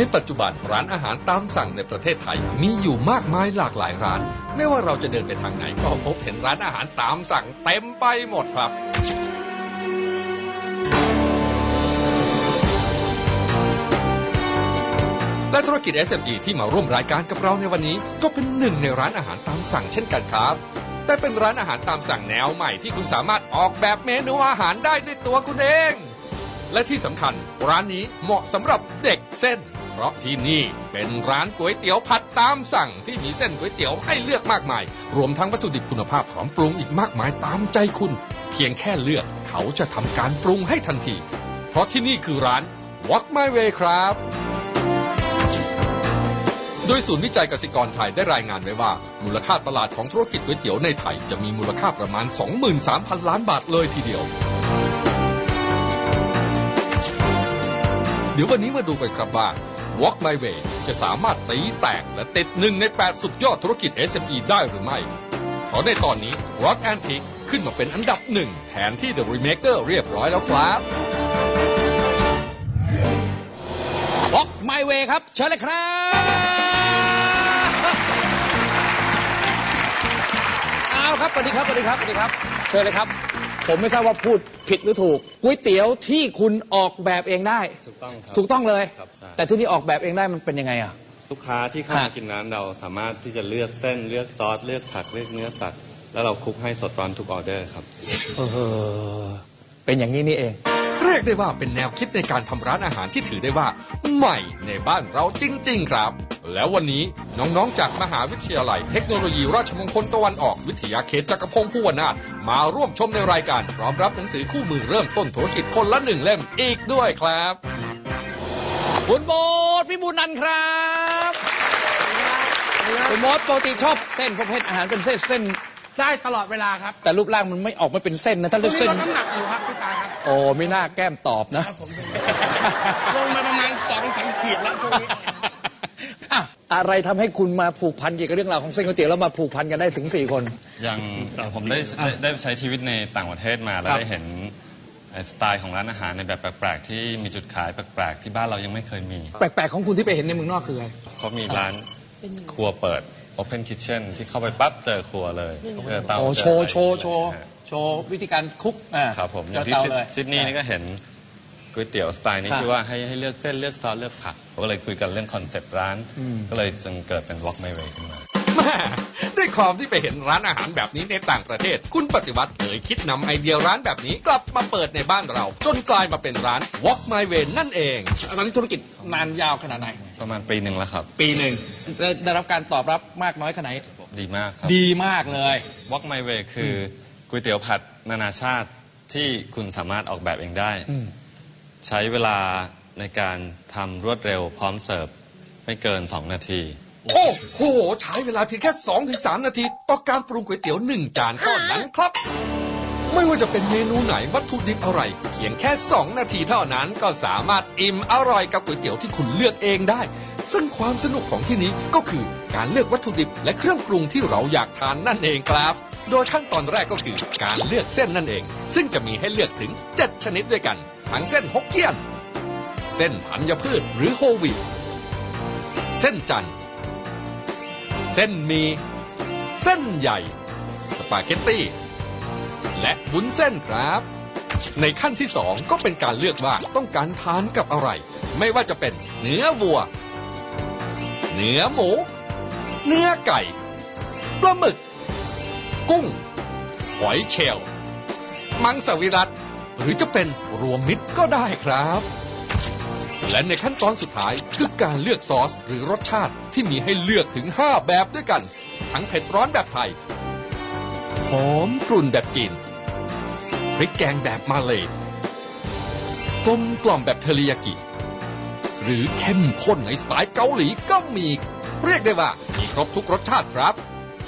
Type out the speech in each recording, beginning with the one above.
ในปัจจุบันร้านอาหารตามสั่งในประเทศไทย มีอยู่มากมายหลากหลายร้าน ไม่ว่าเราจะเดินไปทางไหนก็พบเห็นร้านอาหารตามสั่งเต็มไปหมดครับและธุรกิจ SME ที่มาร่วมรายการกับเราในวันนี้ ก็เป็นหนึ่งในร้านอาหารตามสั่งเช่นกันครับ แต่เป็นร้านอาหารตามสั่งแนวใหม่ที่คุณสามารถออกแบบเมนูอาหารได้ด้วยตัวคุณเอง และที่สำคัญร้านนี้เหมาะสำหรับเด็กเส้น เพราะที่นี่เป็นร้านก๋วยเตี๋ยวผัดตามสั่งที่มีเส้นก๋วยเตี๋ยวให้เลือกมากมาย รวมทั้งวัตถุดิบคุณภาพพร้อมปรุงอีกมากมายตามใจคุณ เพียงแค่เลือกเขาจะทำการปรุงให้ทันที เพราะที่นี่คือร้าน Walk My Way ครับโดยศูนย์วิจัยกสิกรไทยได้รายงานไว้ว่า มูลค่าตลาดของธุรกิจก๋วยเตี๋ยวในไทย จะมีมูลค่าประมาณ 23,000 ล้านบาทเลยทีเดียว เดี๋ยววันนี้มาดูกันครับว่า Walk My Way จะสามารถตีแตกและติดหนึ่งใน 8 สุดยอดธุรกิจ SME ได้หรือไม่ เพราะในตอนนี้ Rock Antique ขึ้นมาเป็นอันดับหนึ่งแทนที่ The Remaker เรียบร้อยแล้วครับ Walk My Way ครับ เชิญเลยครับ เอาครับสวัสดีครับสวัสดีครับสวัสดีครับ เชิญเลยครับ ผมไม่ทราบว่าพูดผิดหรือถูกก๋วยเตี๋ยวที่คุณออกแบบเองได้ ถูกต้องครับ ถูกต้องเลย ครับใช่ แต่ที่นี่ออกแบบเองได้มันเป็นยังไงอะ ลูกค้าที่เข้ามาฮะกินร้านเราสามารถที่จะเลือกเส้นเลือกซอสเลือกผักเลือกเนื้อสัตว์แล้วเราคลุกให้สดร้อนทุกออเดอร์ครับ เออเป็นอย่างนี้นี่เอง เรียกได้ว่าเป็นแนวคิดในการทำร้านอาหารที่ถือได้ว่า ใหม่ในบ้านเราจริง ๆ ครับ แล้ววันนี้น้องๆ จากมหาวิทยาลัยเทคโนโลยีราชมงคลตะวันออกวิทยาเขตจักรพงศ์ผู้วนาถมาร่วมชมในรายการพร้อมรับหนังสือคู่มือเริ่มต้นธุรกิจคนละหนึ่งเล่มอีกด้วยครับคุณโบทพี่บุญนันท์ครับคุณโบทปกติชอบเส้นประเภทอาหารเป็นเส้นเส้น ได้ตลอดเวลาครับแต่รูปร่างมันไม่ออกมาเป็นเส้นนะถ้าช่วเรีงยกนี้เส้น ลดน้ำหนักอยู่ครับพี่ตาครับ โอ้ไม่น่าแก้มตอบนะ ครับผม ลงมาประมาณสองสามขีดแล้วช่วงนี้ อะอะไรทำให้คุณมาผูกพันเกี่ยวกับเรื่องราวของเส้นก๋วยเตี๋ยวแล้วมาผูกพันกันได้ถึงสี่คน อย่างอย่างผมได้ได้ได้ใช้ชีวิตในต่างประเทศมา แล้วครับ ได้เห็นไอ้สไตล์ของร้านอาหารในแบบแปลกๆ ที่มีจุดขายแปลกๆ ที่บ้านเรายังไม่เคยมี แปลกๆของคุณที่ไปเห็นในเมืองนอกคืออะไร เขามีร้านครัวเปิด Open Kitchen ที่เข้าไปปั๊บเจอครัวเลยเจอเตาโอ้เจอโชว์อะไรโชว์โชว์ฮะโชว์วิธีการคุกอ่าครับผมอเจย่าองที่เตาซิดเลยซิดนีย์นี่ก็เห็นก๋วยเตี๋ยวสไตล์นี้ค่ะชื่อว่าให้ให้เลือกเส้นเลือกซอสเลือกผักผมก็เลยคุยกันเรื่องคอนเซปต์ร้านอืมก็เลยจึงเกิดเป็น Walk My Way ขึ้นมา แม่ด้วยความที่ไปเห็นร้านอาหารแบบนี้ในต่างประเทศ คุณปฏิวัติเลยคิดนำไอเดียร้านแบบนี้กลับมาเปิดในบ้านเรา จนกลายมาเป็นร้าน Walk My Way นั่นเองตอนนี้ธุรกิจนานยาวขนาดไหน ประมาณปีหนึ่งแล้วครับ ปีหนึ่งได้ได้รับการตอบรับมากน้อยขนาดไหนดีมากครับดีมากเลย Walk My Way คือก๋วยเตี๋ยวผัดนานาชาติที่คุณสามารถออกแบบเองได้อืมใช้เวลาในการทำรวดเร็วพร้อมเสิร์ฟไม่เกิน 2 นาที โอ้โห ใช้เวลาเพียงแค่2-3ถึงนาที ต่อการปรุงก๋วยเตี๋ยวหนึ่งจานเท่านั้นครับ ไม่ว่าจะเป็นเมนูไหนวัตถุดิบอะไรเพียงแค่ 2 นาทีเท่านั้นก็สามารถอิ่มอร่อยกับก๋วยเตี๋ยวที่คุณเลือกเองได้ ซึ่งความสนุกของที่นี้ก็คือการเลือกวัตถุดิบและเครื่องปรุงที่เราอยากทานนั่นเองครับ โดยขั้นตอนแรกก็คือการเลือกเส้นนั่นเอง ซึ่งจะมีให้เลือกถึง 7 ชนิดด้วยกัน ทั้งเส้นฮกเกี้ยน เส้นธัญพืชหรือโฮลวีตเส้นจันทร์ เส้นมี เส้นใหญ่ สปาเกตตี้ และวุ้นเส้นครับ ในขั้นที่สองก็เป็นการเลือกว่าต้องการทานกับอะไร ไม่ว่าจะเป็นเนื้อวัว เนื้อหมู เนื้อไก่ปลาหมึก กุ้ง หอยเชลล์มังสวิรัตหรือจะเป็นรวมมิตรก็ได้ครับ และในขั้นตอนสุดท้ายคือการเลือกซอสหรือรสชาติที่มีให้เลือกถึง 5 แบบด้วยกัน ทั้งเผ็ดร้อนแบบไทย หอมกลุ่นแบบจีนพริกแกงแบบมาเลยกลมกล่อมแบบเทริยากิ หรือเข้มข้นในสไตล์เกาหลีก็มี เรียกได้ว่ามีครบทุกรสชาติครับ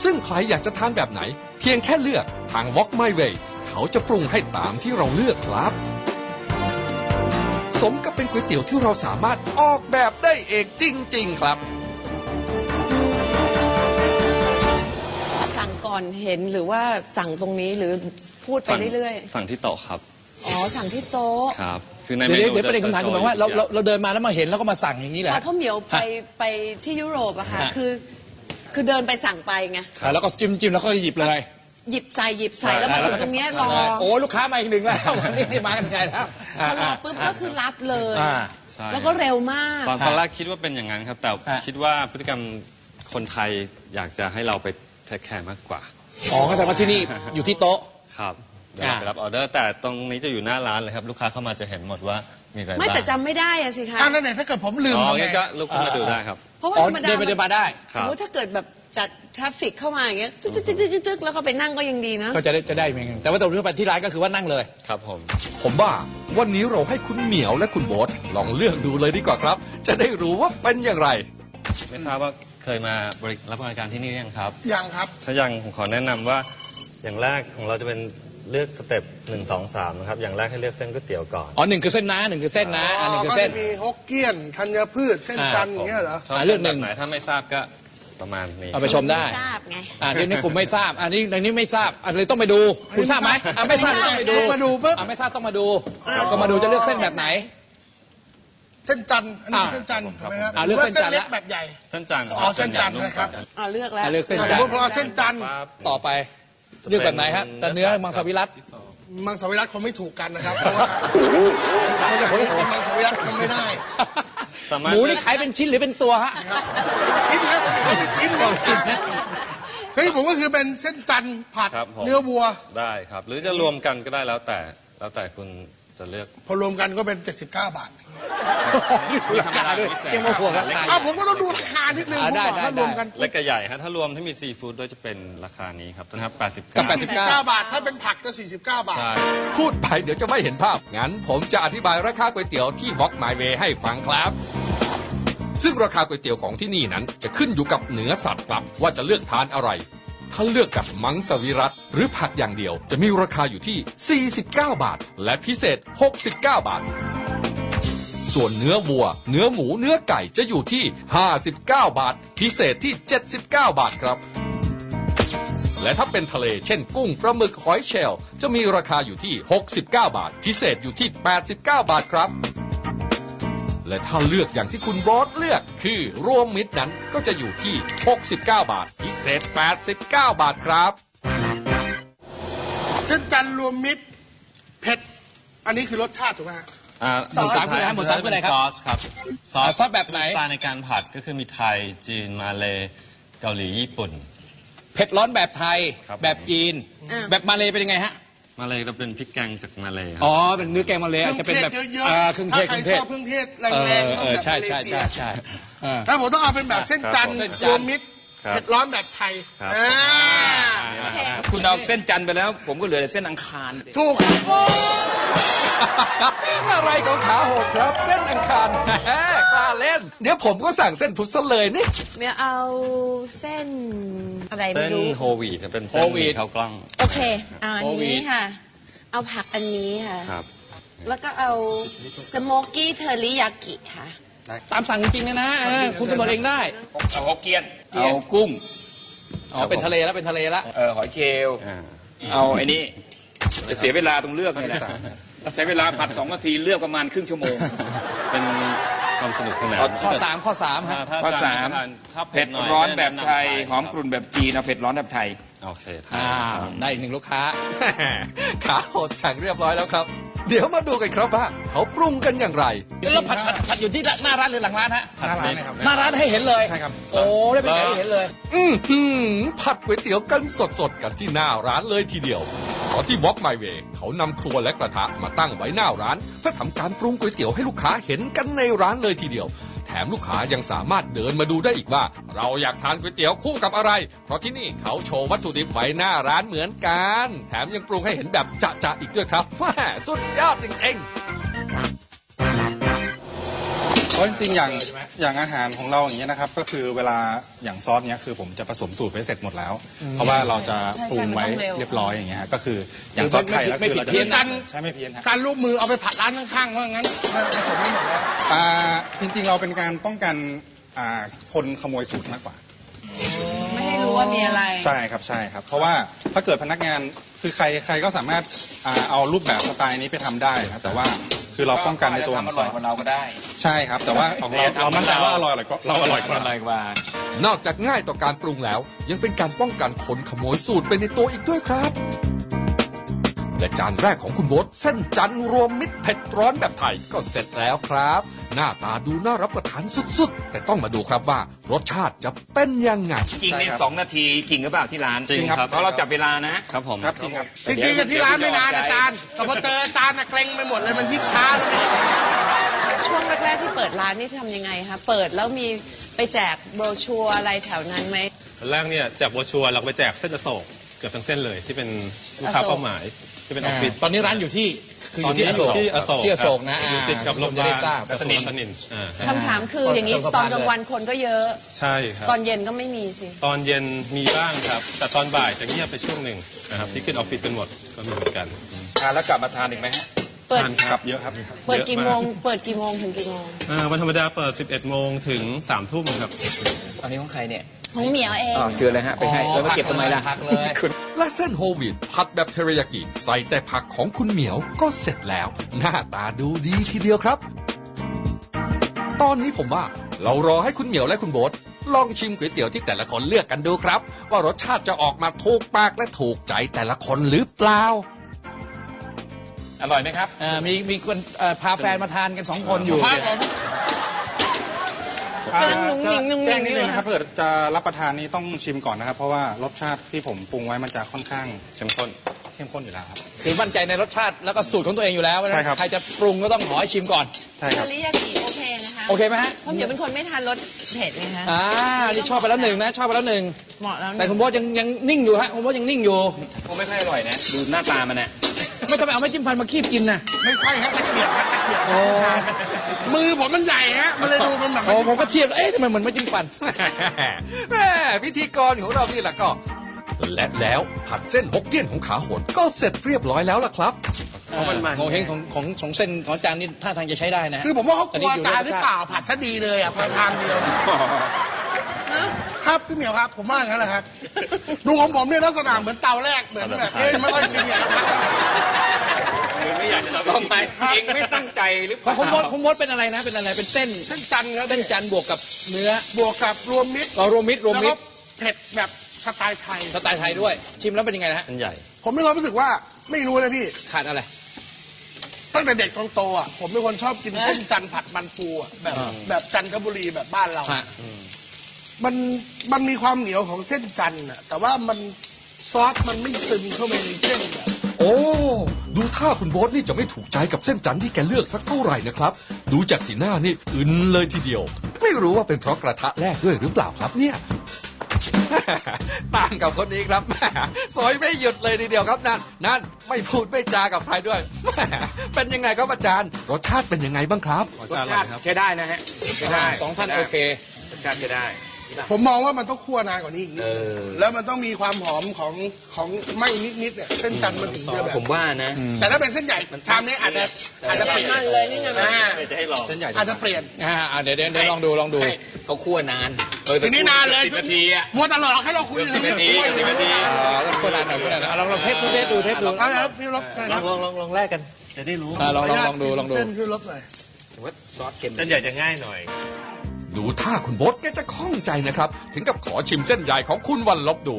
ซึ่งใครอยากจะทานแบบไหน เพียงแค่เลือกทาง Walk My Way เขาจะปรุงให้ตามที่เราเลือกครับ สมกับเป็นก๋วยเตี๋ยวที่เราสามารถออกแบบได้เองจริง ๆ ครับ สั่งก่อนเห็นหรือว่าสั่งตรงนี้หรือพูดไปเรื่อยสั่งที่โต๊ะครับ ๆ อ๋อ สั่งที่โต๊ะครับคคือในเดี๋ยวเมนูเดี๋ยวประเด็นคำถามคือหมายว่าเราจะเราเราเดินมาแล้วมาเห็นแล้วก็มาสั่งอย่างนี้แหละเพราะเหมียวไปไปที่ยุโรปอะค่ะ ฮะ คือ คือเดินไปสั่งไปไงอ่าแล้วก็จิ้มจิ้มแล้วก็หยิบเลย หยิบใส่หยิบใส่แล้วมาถึงตรงเนี้ยรอโอ้ลูกค้ามาอีกหนึ่งแล้ววันนี้นี่มากันไงแล้วพอรอปุ๊บก็คือรับเลยอ่าใช่แล้วก็เร็วมาก ตอนตอนแรกคิดว่าเป็นอย่างนั้นครับ แต่ฮะคิดว่าพฤติกรรมคนไทยอยากจะให้เราไปเทคแคร์มากกว่า อ๋อก็แต่ว่าที่นี่อยู่ที่โต๊ะ ครับเดี๋ยวเราไปรับออเดอร์ แต่ตรงนี้จะอยู่หน้าร้านเลยครับ ลูกค้าเข้ามาจะเห็นหมดว่ามีอะไรบ้างไม่แต่จำไม่ได้อะสิคะอันนั้นเนี่ยถ้าเกิดผมลืมอ๋อทำไงงั้นก็ลุกขึ้นมาดูได้ครับ เพราะว่าอ๋อธรรมดาเดินไปเดินมาได้คสรับมมติถ้าเกิดแบบ จัดทราฟฟิกเข้ามาอย่างเงี้ยจึ๊กจึ๊กจึ๊กจึ๊กจึ๊กแล้วก็ไปนั่งก็ยังดีนะ ก็จะได้จะได้เหมือนกันแต่ว่าตรงที่ไปที่ร้านก็คือว่านั่งเลย ครับผม ผมว่าวันนี้เราให้คุณเหมียวและคุณโบ๊ทลองเลือกดูเลยดีกว่าครับ จะได้รู้ว่าเป็นอย่างไร ไม่ทราบว่าเคยมาบริรับบริการที่นี่หรือยังครับ ยังครับ ถ้ายังผมขอแนะนำว่าอย่างแรกของเราจะเป็นเลือกสเต็ปหนึ่งสองสามนะครับ อย่างแรกให้เลือกเส้นก๋วยเตี๋ยวก่อน อ๋อหนึ่งคือเส้นน้าหนึ่งคือเส้นนะอ่าหนึ่งคือเส้น ก็จะมีฮกเกี้ยนธัญพืชเส้นจันทร์อย่างเงี้ยเหรอ ชอบอ่าเลืเลืออกกหนึ่แบบงไหนถ้าไม่ทราบก็ ประมาณนี้ เอาไปชมได้ทราบไงอ่าที่นี่กลุ่มไม่ทราบอันนี้ในนี้ไม่ทราบอันนี้ต้องไปดู คุณทราบไหมอ่าไม่ทราบต้องไปดูมาดูปุ๊บอ่าไม่ทราบต้องมาดูก็มาดูจะเลือกเส้นแบบไหน เส้นจันทร์อันนี้อ่าเส้นจันทร์ใช่ไหมครับอ่าเลือกเส้นจันทร์หรือว่าเล็กละแบบใหญ่ เส้นจันทร์อ๋อเส้นจันทร์นะครับอ่าเลือกแล้วอ่าเลือกเส้นสจัมนมทติร์พอเส้นจันทร์ปั๊บต่อไปเลือกแบบไหนครับแต่เนื้อมังสวิรัตมังสวิรัตคงไม่ถูกกันนะครับเพราะว่าไม่ได้ผมกินมังสวิรัตมันไม่ได้ สามารถหมูนี่ขายเป็นชิ้นหรือเป็นตัวฮะ ชิ้นแล้วไม่ใช่ชิ้นเลยชิ้นนะ เฮ้ยผมก็คือเป็นเส้นจันทร์ผัดครับผม เนื้อวัว ได้ครับ หรือจะรวมกันก็ได้แล้วแต่แล้วแต่คุณ จะเลือก พอรวมกันก็เป็น 79 บาทราคาด้วยยังมาห่วงราคาอ้าวผมก็ต้องดูราคานิดนึงอ่าผมได้บอกได้ถ้ารวมกันเล็กกับใหญ่ฮะถ้ารวมที่มีซีฟู้ดด้วยจะเป็นราคานี้ครับนะครับ89กับ49บาท ถ้าเป็นผักก็49 บาทใช่พูดไปเดี๋ยวจะไม่เห็นภาพ งั้นผมจะอธิบายราคาก๋วยเตี๋ยวที่บ็อกไมเวให้ฟังครับซึ่งราคาก๋วยเตี๋ยวของที่นี่นั้นจะขึ้นอยู่กับเนื้อสัตว์ครับว่าจะเลือกทานอะไร ถ้าเลือกกับมังสวิรัตหรือผักอย่างเดียว จะมีราคาอยู่ที่ 49 บาท และพิเศษ 69 บาท ส่วนเนื้อวัว เนื้อหมูเนื้อไก่จะอยู่ที่ 59 บาท พิเศษที่ 79 บาทครับ และถ้าเป็นทะเลเช่นกุ้งปลาหมึกหอยเชลล์จะมีราคาอยู่ที่ 69 บาท พิเศษอยู่ที่ 89 บาทครับ และถ้าเลือกอย่างที่คุณบอสเลือกคือรวมมิตรนั้นก็จะอยู่ที่ 69 บาท พิเศษ 89 บาทครับเส้นจันทร์รวมมิตรเผ็ด อันนี้คือรสชาติถูกไหมฮะ อ่าหมูสับคืออะไรครับหมูสับคืออะไรครับซอสครับซอสอ่าซอสแบบไหนสไตล์ในการผัดก็คือมีไทยจีนมาเลเกาหลีญี่ปุ่น เผ็ดร้อนแบบไทย ครับ แบบจีนอ่าแบบมาเลยเป็นยังไงฮะ มาเลจะเป็นพริกแกงจากมาเลครัอ๋อเป็นเนื้อแกงมาเลยเคอาจรื่จะเป็นแบบเทศเยอะอ่าเครื่องๆเทถ้าศใคเครรื่องเทศชอบเครื่องเทศเอแรงอๆเอต้องอแบบใช่มาเลใช่เซีใช่ยใช่เออถ้าผมต้องเอาเป็นแบบ เส้นจันทร์เส้นจันทร์รวมมิตรครับเผ็ดร้อนแบบไทยครับอ่านี่แหละครับคุณเอาเส้นจันทร์ไปแล้ว ผมก็เหลือแต่เส้นอังคารถูกครับ อะไรของขาโหดครับ เส้นอังคารแหมกล้าเล่น เดี๋ยวผมก็สั่งเส้นพุทธซะเลยนี่ เมียเอาเส้นอะไรเส้ไม่นรู้ โฮลวีตจะเป็นเส้นโฮลวีหตมี่ข้าวกล้องโอเคเอาอันโควินี้ดค่ะ เอาผักอันนี้ค่ะ ครับ แล้วก็เอาสโมกกี้เทอริยากิค่ะ ตามสั่งจริงๆเลยนะเออคุณกำหนดเองได้ เอาฮกเกี้ยน เกี้ยนเอากุ้งอ๋อเป็นทะเลแล้วเป็นทะเลแล้วเออหอยเชลล์อ่าเอาไอ้นี่จะเสียเวลาตรงเลือกนี่แหละใช้เวลาผัดสองนาทีเลือกประมาณครึ่งชั่วโมง เป็นความสนุกสนานเอาข้อสามข้อสามฮะถ้าข้อสามถ้าเผ็ดหน่อยร้อนแบบไทยแนะนำหอมกรุ่นแบบจีนเอาเผ็ดร้อนแบบไทย โอเคไทยอ่าครับได้อีกหนึ่งลูกค้า ขาโหดสั่งเรียบร้อยแล้วครับ เดี๋ยวมาดูกันครับว่าเขาปรุงกันอย่างไร แล้วผัดผัดผัดอยู่ที่หน้าร้านหรือหลังร้านฮะ หน้าร้านนะครับ หน้าร้านให้เห็นเลยใช่ครับ โอ้ได้เป็นไงให้เห็นเลย อือหือผัดก๋วยเตี๋ยวกันสดๆ กันที่หน้าร้านเลยทีเดียวเพราะที่ Walk My Way เขานำครัวและกระทะมาตั้งไว้หน้าร้าน เพื่อทำการปรุงก๋วยเตี๋ยวให้ลูกค้าเห็นกันในร้านเลยทีเดียว แถมลูกค้ายังสามารถเดินมาดูได้อีกว่า เราอยากทานก๋วยเตี๋ยวคู่กับอะไร เพราะที่นี่เขาโชว์วัตถุดิบไว้หน้าร้านเหมือนกัน แถมยังปรุงให้เห็นแบบจะๆอีกด้วยครับแม่สุดยอดจริงๆ ราะจริงๆอย่างอย่างอาหารของเราอย่างเงี้ยนะครับ ก็คือเวลาอย่างซอสเนี้ยคือผมจะผสมสูตรไว้เสร็จหมดแล้ว เพราะว่าเราจะใช่ปรุงไว้ใช่มันต้องเร็ว เรียบร้อยอย่างเงี้ยฮะก็คืออย่างซอสไทยแล้วไม่คือผิดเราจะเพี้ยนนะใช่ไม่เพี้ยนฮะ การลูกมือเอาไปผัดร้านข้างๆว่างั้นผสมไม่หมดแล้วอ่าจริงๆเราเป็นการป้องกันอ่าคนขโมยสูตรมากกว่า ไม่ให้รู้ว่ามีอะไร ใช่ครับใช่ครับ เพราะว่าถ้าเกิดพนักงานคือใครใครก็สามารถอ่าเอารูปแบบสไตล์นี้ไปทำได้ครับแต่ว่า คือคือเราป้องกันในตัวของอซร่ออยสกว่าเราก็ได้ ใช่ครับ แต่ว่าของเราเรามั่นใจว่าอร่อยกว่าเราอร่อยกว่า อร่อยกว่า นอกจากง่ายต่อการปรุงแล้ว ยังเป็นการป้องกันคนขโมยสูตรไปในตัวอีกด้วยครับ และจานแรกของคุณโบ๊ทเส้นจันทร์รวมมิตรเผ็ดร้อนแบบไทยก็เสร็จแล้วครับ หน้าตาดูน่ารับประทานสุดๆ แต่ต้องมาดูครับว่ารสชาติจะเป็นยังไง จริงเนี่ยสองนาทีจริงหรือเปล่าที่ร้านจริงครับเพราะเราจับเวลานะครับผมครับจริงครับจริงๆกับที่ร้านไม่นานอาจารย์แต่พอเจออาจารย์น่ะเกรงไปหมดเลยมันยิ่งช้าเลยช่วงแรกๆที่เปิดร้านนี่ทำยังไงคะเปิดแล้วมีไปแจกโบรชัวร์อะไรแถวนั้นไหมอันแรกเนี่ยแจกโบรชัวร์เราไปแจกเส้นอโศกเกือบทั้งเส้นเลยที่เป็นลูกค้าอโศกเป้าหมาย ที่เป็นออฟฟิศตอนนี้ร้านอยู่ที่คืออยู่ที่อโศกที่อโศกที่อโศกนะอยู่ติดกับโรงพยาจะได้บาลทราบรัตนินตนินอ่าคำถามคืออย่างนี้เปิดตอนสะพานกลางวันคนก็เยอะใช่ครับตอนเย็นก็ไม่มีสิตอนเย็นมีบ้างครับ แต่ตอนบ่ายจะเงียบไปช่วงหนึ่งนะครับที่ขึ้นออฟฟิศกันหมดก็มีเหมือนกันทานแล้วกลับมาทานอีกไหมฮะ เปิด ทานครับเยอะครับเปิดกี่โมงเยอะาเปิดกี่โมงถึงกี่โมงอ่าวันธรรมดาเปิด 11 โมงถึง 3 ทุ่มครับ อันนี้ของใครเนี่ย ของเหมียวเอง อ๋อเจอเลยฮะ ไปให้ แล้วมาเก็บทำไมล่ะ พักเลย และเส้นโฮลวีตผัดแบบเทริยากิใส่แต่ผักของคุณเหมียวก็เสร็จแล้ว หน้าตาดูดีทีเดียวครับ ตอนนี้ผมว่าเรารอให้คุณเหมียวและคุณโบ๊ทลองชิมก๋วยเตี๋ยวที่แต่ละคนเลือกกันดูครับ ว่ารสชาติจะออกมาถูกปากและถูกใจแต่ละคนหรือเปล่า อร่อยไหมครับ เอ่อมีมีคนเอ่อพาแฟนมาทานกันสองคนอยู่ ครับผมกำลังหนุ่งหนิงหนุ่งหนิงแจ้งนิดนึงอยู่นะครับเผื่อจะรับประทานนี้ต้องชิมก่อนนะครับ เพราะว่ารสชาติที่ผมปรุงไว้มันจะค่อนข้างเข้มข้นเข้มข้นอยู่แล้วครับ คือมั่นใจในรสชาติแล้วก็สูตรของตัวเองอยู่แล้วเพราะฉะใช่นั้นครับ ใครจะปรุงก็ต้องขอให้ชิมก่อน ใช่เทครับ ริยากิโอเคนะคะโอเคไหมฮะ เพราะเหมียวเป็นคนไม่ทานรสเผ็ดไงคะอ่านี่ชอบไปแล้วหนึ่งนะ ชอบไปแล้วหนึ่ง เหมาะแล้วนะแต่คุณโบ๊ทยังยังนิ่งอยู่ฮะ คุณโบ๊ทยังนิ่งอยู่ คงไม่ค่อยอร่อยนะ ดูหน้าตามันน่ะ ไม่ต้องไปเอาไม้จิ้มฟันมาคีบกินนะไม่ใช่ฮะตะเกียบฮะตะเกียบโอ้มือผมมันใหญ่ฮะมันเลยดูมันแบบโอ้ผมก็เทียบเอ๊ะทำไมเหมือนไม้จิ้มฟันแม่พิธีกรของเรานี่แหละก็ และแล้วผัดเส้นฮกเกี้ยนของขาโหดก็เสร็จเรียบร้อยแล้วล่ะครับโงเฮงของของของเส้นของอาจารย์นี่ท่าทางจะใช้ได้นะคือผมว่าเขากลัวอาจารย์หรือเปล่าผัดซะดีเลยอะพอทานเดียวนะครับพี่เหมียวครับผมว่าอย่างนั้นแหละครับ ดูของผมเนี่ยลักษณะเหมือนเตาแรกเหมือนแบบเอ้ยไม่ค่อยชินอย่างนั้นไม่อยากจะทำไมเองไม่ตั้งใจหรือเปของล่าคุณโบ๊ทคุณโบ๊ทเป็นอะไรนะ เป็นอะไร เป็นเส้น เส้นจันทร์ครับเส้นจันทร์บวกกับเนื้อ บวกกับรวมมิตรเรารวมมิตรรวมแล้วมิก็ตรเผ็ดแบบสไตล์ไทย สไตล์ไทยด้วย ชิมแล้วเป็นยังไงนะฮะเส้นใหญ่ ผมมีความรู้สึกว่าไม่รู้เลยพี่ ขาดอะไร ตั้งแต่เด็กจนโตอะผมเป็นคนชอบกินเส้นจันทร์ผัดมันปูอะแบบอ่า แบบจันทบุรีแบบบ้านเรา ฮะ มันมันมีความเหนียวของเส้นจันทร์อะแต่ว่ามันซอสมันไม่ซึมเข้าไปในเส้นอะโอ้ ดูท่าคุณโบ๊ทนี่จะไม่ถูกใจกับเส้นจันทร์ที่แกเลือกสักเท่าไหร่นะครับ ดูจากสีหน้านี่อึนเลยทีเดียว ไม่รู้ว่าเป็นเพราะกระทะแรกด้วยหรือเปล่าครับเนี่ย ต่างกับคนนี้ครับแหม่สอยไม่หยุดเลยทีเดียวครับนั่นนั่นไม่พูดไม่จากับใครด้วยแหม่เป็นยังไงครับอาจารย์รสชาติเป็นยังไงบ้างครับขอรจาสนเลชายติครับใช้ได้นะฮะใช้ได้สองท่านโอเครสชาติใช้ได้ ผมมองว่ามันต้องคั่วนานกว่านี้อีกนิดเออ แล้วมันต้องมีความหอมของของไหม้นิดๆเนี่ยเส้นจันทร์มันถึงจะแบบผมว่านะ แต่ถ้าเป็นเส้นใหญ่ชามนี้อาจจะอาจจะเปลี่ยนมันเลยนี่ไงมัน อ่าจะให้ลอง เส้นใหญ่อาจจะเปลี่ยน อ่าอ่าเดี๋ยวเดี๋ยวเดี๋ยวลองดูลองดูให้เขาคั่วนานเออทีนี้นานเลย สิบนาทีอะมัวแตลอดให้เราคุยสิบนาทีสิบนาที อ่าต้องคนนานหน่อยคนนานหน่อยอะลองลองเทสดูเทสดูเทสดูเอาละครับพี่รบเชิญลคอรังบลองลองลองแรกกันจะได้รู้อ่าลองลองลองดูลองดู เส้นพี่รบหน่อย ผมว่าซอสเค็ม เส้นใหญ่จะง่ายหน่อย ดูท่าคุณโบ๊ทแกจะคล่องใจนะครับ ถึงกับขอชิมเส้นใหญ่ของคุณวันลบดู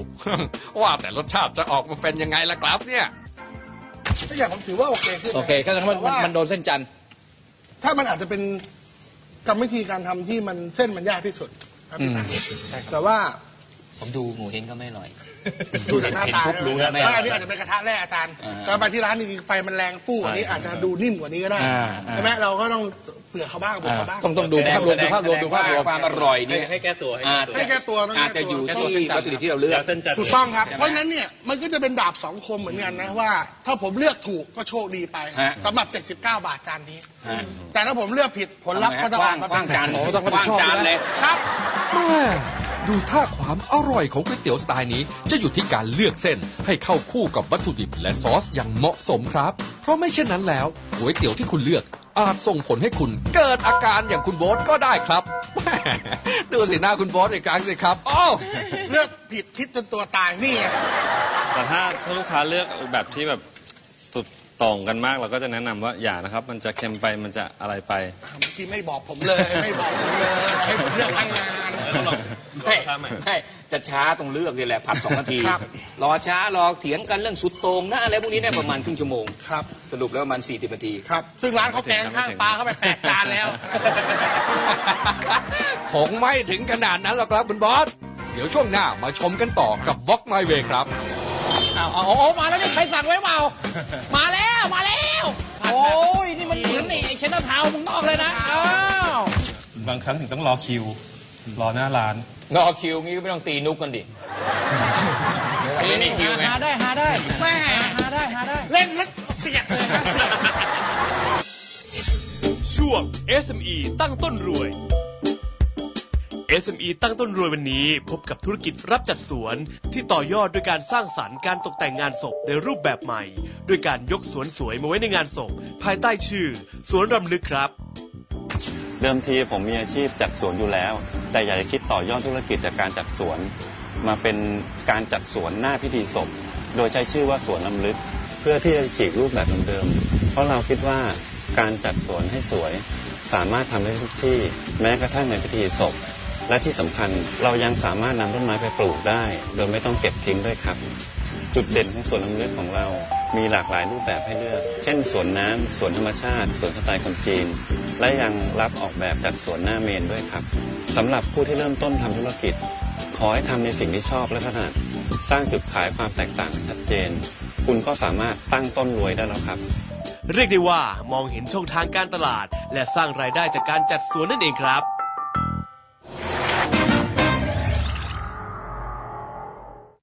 ว่าแต่รสชาติจะออกมาเป็นยังไงล่ะครับเนี่ยถ้าอย่างผมถือว่าโอเคขึ้นนะโอเคก็แสดงว่ามันมันโดนเส้นจันทร์ ถ้ามันอาจจะเป็นกรรมวิธีการทำที่มันเส้นมันยากที่สุดครับพี่ตาแต่ว่า ผมดูหมูเฮงก็ไม่อร่อย ดูจากหน้าตาเห็นปุ๊บรู้แล้วแล้วอันนี้อาจจะเป็นกระทะแรกอาจารย์อ่าแต่ไปที่ร้านจริงๆไฟมันแรงฟู่อันนี้อาจจะดูนิ่มกว่านี้ก็ได้อ่าอ่าใช่ไหมเราก็ต้องเผื่อเขาบ้างเผื่ออ่าเขาบ้างต้องต้องดูภาพรวมดูภาพรวมดูภาพรวมความอร่อยเนี่ยให้แก้ตัวให้อาจแก้ตัวให้แก้ตัวต้องอาจจะอยู่แก้ที่ตัววัตถุดิบที่เราเลือกเส้นจันทร์ถูกต้องครับเพราะฉะนั้นเนี่ยมันก็จะเป็นดาบสองคมเหมือนกันนะว่า ถ้าผมเลือกถูกก็โชคดีไปฮะสำหรับ 79 บาทจานนี้ฮะแต่ถ้าผมเลือกผิดผลลัพธ์ก็จะกออว้ากงมากว้างจานโอ้ต้องรับผิกว้าดงชอบจานด้วยนะเลยครับแม่ ดูท่าความอร่อยของก๋วยเตี๋ยวสไตล์นี้จะอยู่ที่การเลือกเส้นให้เข้าคู่กับวัตถุดิบและซอสอย่างเหมาะสมครับ เพราะไม่เช่นนั้นแล้วก๋วยเตี๋ยวที่คุณเลือกอาจส่งผลให้คุณเกิดอาการอย่างคุณโบ๊ทก็ได้ครับแม่ดูสีหน้าคุณโบ๊ทอีกครั้งสิครับอ้าวเลือกผิดคิดจนตัวตายนี่ไงแต่ถ้าถ้าลูกค้าเลือกแบบที่แบบสุดตรงกันมากเราก็จะแนะนำว่าอย่านะครับ มันจะเค็มไปมันจะอะไรไป เมื่อกี้ไม่บอกผมเลย ไม่บอกผมเลยให้ผมเลือกทำงาน ไม่ ไม่จะช้าตรงเลือกนี่แหละผัดสองนาที ครับ รอช้ารอเถียงกันเรื่องสุดโต่งนะอะไรพวกนี้เนี่ยประมาณครึ่งชั่วโมง ครับ สรุปแล้วประมาณ40นาที ครับ ซึ่งร้านเขาวแกงข้างปลาเข้าไปแปดจานแล้ว คงไม่ถึงขนาดนั้นหรอกครับคุณบอส เดี๋ยวช่วงหน้ามาชมกันต่อกับ Walk My Way ครับ เอาเอาเอามาแล้วนี่ใครสั่งไว้เปล่า มาแล้วมาแล้ว โอ้ยนี่มันเหมือนนี่ไอ้เชนเตอร์ทาวน์เมึงนอกเลยนะ อ้าว บางครั้งถึงต้องรอคิว รอหน้าร้าน รอคิวงี้ก็ไม่ต้องตีนุกกันดิไม่มีคิวไง หาได้หาได้แม่หาได้หาได้ เล่นแล้วเสียดเลยนะเสียดช่วง SME ตั้งต้นรวย SME ตั้งต้นรวยวันนี้ พบกับธุรกิจรับจัดสวน ที่ต่อยอดด้วยการสร้างสรรค์การตกแต่งงานศพในรูปแบบใหม่ ด้วยการยกสวนสวยมาไว้ในงานศพ ภายใต้ชื่อ สวนรำลึกครับ เดิมทีผมมีอาชีพจัดสวนอยู่แล้ว แต่อยากจะคิดต่อยอดธุรกิจจากการจัดสวน มาเป็นการจัดสวนหน้าพิธีศพ โดยใช้ชื่อว่าสวนลำลึก เพื่อที่จะฉีกรูปแบบเดิมๆเพราะเราคิดว่าการจัดสวนให้สวย สามารถทำได้ทุกที่แม้กระทั่งในพิธีศพ และที่สำคัญเรายังสามารถนำต้นไม้ไปปลูกได้ โดยไม่ต้องเก็บทิ้งด้วยครับ จุดเด่นของสวนลำลึกของเรา มีหลากหลายรูปแบบให้เลือก เช่นสวนน้ำสวนธรรมชาติ สวนสไตล์คนจีน และยังรับออกแบบจัดสวนหน้าเมนด้วยครับสำหรับผู้ที่เริ่มต้นทำธุรกิจ ขอให้ทำในสิ่งที่ชอบและถนัดสร้างจุดขายความแตกต่างชัดเจน คุณก็สามารถตั้งต้นรวยได้แล้วครับ เรียกได้ว่ามองเห็นช่องทางการตลาด และสร้างรายได้จากการจัดสวนนั่นเองครับ